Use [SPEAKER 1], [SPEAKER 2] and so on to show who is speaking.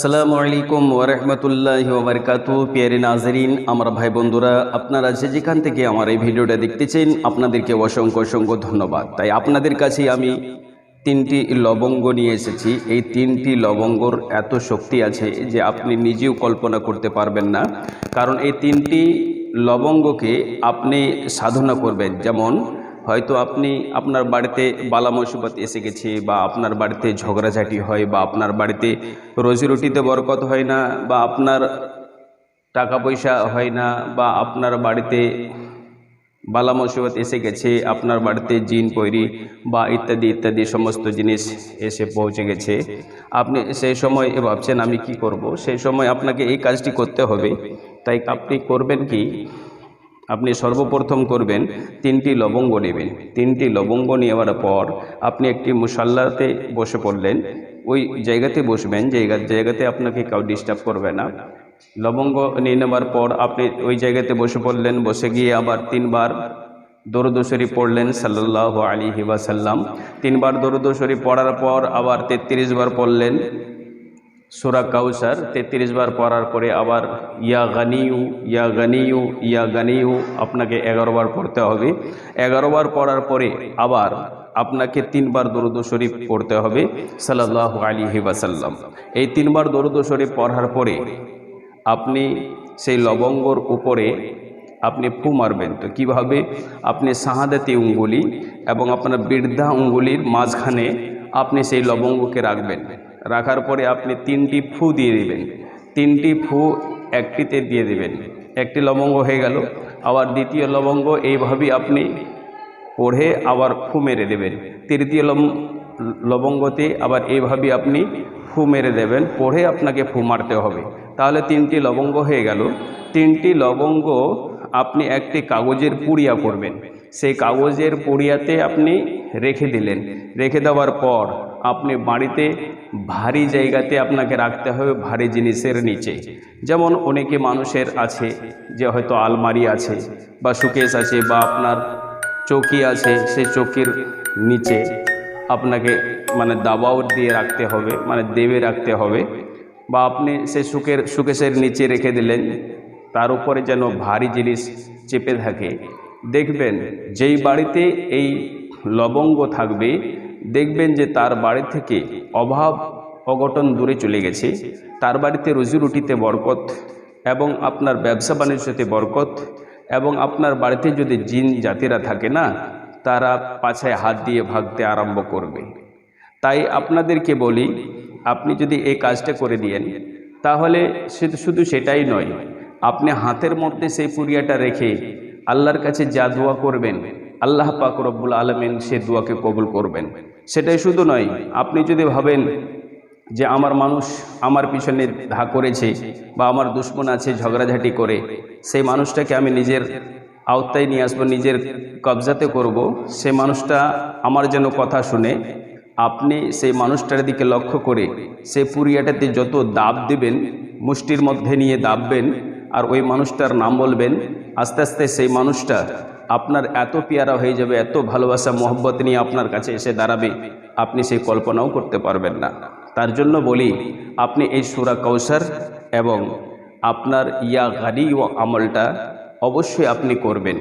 [SPEAKER 1] আসসালামু আলাইকুম ওরহমতুল্লাহ ওবরকাতু পিয়ারি নাজরিন, আমার ভাই বন্ধুরা, আপনারা যে যেখান থেকে আমার এই ভিডিওটা দেখতেছেন, আপনাদেরকে অসংখ্য অসংখ্য ধন্যবাদ। তাই আপনাদের কাছে আমি তিনটি লবঙ্গ নিয়ে এসেছি। এই তিনটি লবঙ্গর এত শক্তি আছে যে আপনি নিজেও কল্পনা করতে পারবেন না। কারণ এই তিনটি লবঙ্গকে আপনি সাধনা করবেন। যেমন হয়তো আপনি আপনার বাড়িতে বালা মুসিবত এসে গেছে বা আপনার বাড়িতে ঝগড়াঝাটি হয় বা আপনার বাড়িতে রোজি রুটিতে বরকত হয় না বা আপনার টাকা পয়সা হয় না বা আপনার বাড়িতে বালা মুসিবত এসে গেছে, আপনার বাড়িতে জিন, পৈরি বা ইত্যাদি ইত্যাদি সমস্ত জিনিস এসে পৌঁছে গেছে। আপনি সেই সময় এ ভাবছেন, আমি কি করব? সেই সময় আপনাকে এই কাজটি করতে হবে। তাই আপনি করবেন কি? আপনি সর্বপ্রথম করবেন তিনটি লবঙ্গ নেবেন। তিনটি লবঙ্গ নেওয়ার পর আপনি একটি মুসাল্লাতে বসে পড়লেন। ওই জায়গাতে বসবেন, জায়গা, জায়গাতে আপনাকে কেউ ডিস্টার্ব করবে না। লবঙ্গ নিয়ে নেওয়ার পর আপনি ওই জায়গাতে বসে পড়লেন, বসে গিয়ে আবার তিনবার দরুদশরী পড়লেন সাল্লাহ আলী হিবাসাল্লাম তিনবার দরুদশরী পড়ার পর আবার তেত্রিশ বার পড়লেন। সুরা কাউসার তেত্রিশ বার পড়ার পরে আবার, ইয়া গানিউ ইয়া গানিউ ইয়া গানিউ আপনাকে এগারো বার পড়তে হবে। এগারো বার পড়ার পরে আবার আপনাকে তিনবার দরুদ শরীফ পড়তে হবে সাল্লাহ আলী ওয়াসাল্লাম। এই তিনবার দরুদ শরীফ পড়ার পরে আপনি সেই লবঙ্গর উপরে আপনি ফু মারবেন। তো কীভাবে? আপনি শাহাদাতি উঙ্গুলি এবং আপনার বৃদ্ধা উঙ্গুলির মাঝখানে আপনি সেই লবঙ্গকে রাখবেন। রাখার পরে আপনি তিনটি ফু দিয়ে দিবেন। তিনটি ফু একটিতে দিয়ে দিবেন। একটি লবঙ্গ হয়ে গেল। আবার দ্বিতীয় লবঙ্গ, এইভাবেই আপনি পড়ে আবার ফু মেরে দেবেন। তৃতীয় লবঙ্গতে আবার এইভাবেই আপনি ফু মেরে দেবেন। পড়ে আপনাকে ফু মারতে হবে। তাহলে তিনটি লবঙ্গ হয়ে গেল। তিনটি লবঙ্গ আপনি একটি কাগজের পুড়িয়া করবেন সেই কাগজের পুড়িয়াতে আপনি রেখে দিলেন। রেখে দেওয়ার পর আপনি বাড়িতে ভারী জায়গাতে আপনাকে রাখতে হবে ভারী জিনিসের নিচে। যেমন অনেকে মানুষের আছে, যে হয়তো আলমারি আছে বা সুকেশ আছে বা আপনার চৌকি আছে, সেই চৌকির নিচে আপনাকে মানে দাবাও দিয়ে রাখতে হবে মানে দেবে রাখতে হবে বা আপনি সেই সুকের, সুকেশের নিচে রেখে দিলেন, তার উপরে যেন ভারী জিনিস চেপে থাকে। দেখবেন যেই বাড়িতে এই লবঙ্গ থাকবে দেখবেন যে তার বাড়ি থেকে অভাব অঘটন দূরে চলে গেছে। তার বাড়িতে রুজি রুটিতে বরকত এবং আপনার ব্যবসা বাণিজ্যতে বরকত এবং আপনার বাড়িতে যদি জিন জাতিরা থাকে না, তারা পাছায় হাত দিয়ে ভাগতে আরম্ভ করবে। তাই আপনাদেরকে বলি, আপনি যদি এই কাজটা করে দিয়েন, তাহলে শুধু শুধু সেটাই নয়, আপনি হাতের মধ্যে সেই পুরিয়াটা রেখে আল্লাহর কাছে যা দোয়া করবেন আল্লাহ পাক রব্বুল আলমেন সে দোয়াকে কবুল করবেন। সেটাই শুধু নয়, আপনি যদি ভাবেন যে আমার মানুষ আমার পিছনে ধা করেছে বা আমার দুশ্মন আছে ঝগড়াঝাটি করে, সেই মানুষটাকে আমি নিজের আওতায় নিয়ে আসব, নিজের কবজাতে করব সে মানুষটা আমার যেন কথা শুনে, আপনি সেই মানুষটার দিকে লক্ষ্য করে সে পুরিয়াটাতে যত দাব দেবেন, মুষ্টির মধ্যে নিয়ে দাববেন আর ওই মানুষটার নাম বলবেন, আস্তে আস্তে সেই মানুষটা আপনার এত পেয়ারা হয়ে যাবে, এত ভালোবাসা, মোহব্বত নিয়ে আপনার কাছে এসে দাঁড়াবে, আপনি সেই কল্পনাও করতে পারবেন না। তার জন্য বলি, আপনি এই সুরা কৌসার এবং আপনার ইয়া গাড়ি ও আমলটা অবশ্যই আপনি করবেন।